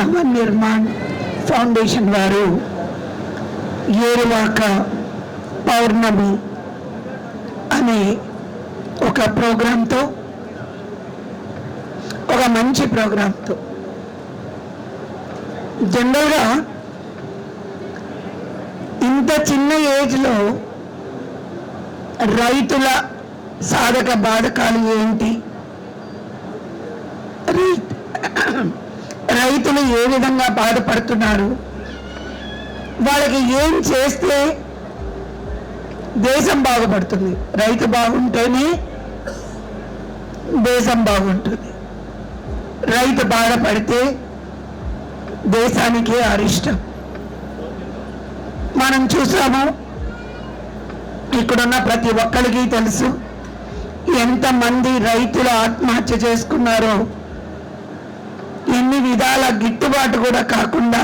నవ నిర్మాణ్ ఫౌండేషన్ వారు ఏరువాక పౌర్ణమి అనే ఒక ప్రోగ్రాంతో ఒక మంచి ప్రోగ్రాంతో. జనరల్గా ఇంత చిన్న ఏజ్లో రైతుల సాధక బాధకాలు ఏంటి? రైతు రైతులు ఏ విధంగా బాధపడుతున్నారు? వాళ్ళకి ఏం చేస్తే దేశం బాగుపడుతుంది? రైతు బాగుంటేనే దేశం బాగుంటుంది. రైతు బాధపడితే దేశానికి అరిష్టం. మనం చూసాము ఇక్కడున్న ప్రతి ఒక్కరికి తెలుసు ఎంతమంది రైతులు ఆత్మహత్య చేసుకున్నారో గిట్టుబాటు కూడా కాకుండా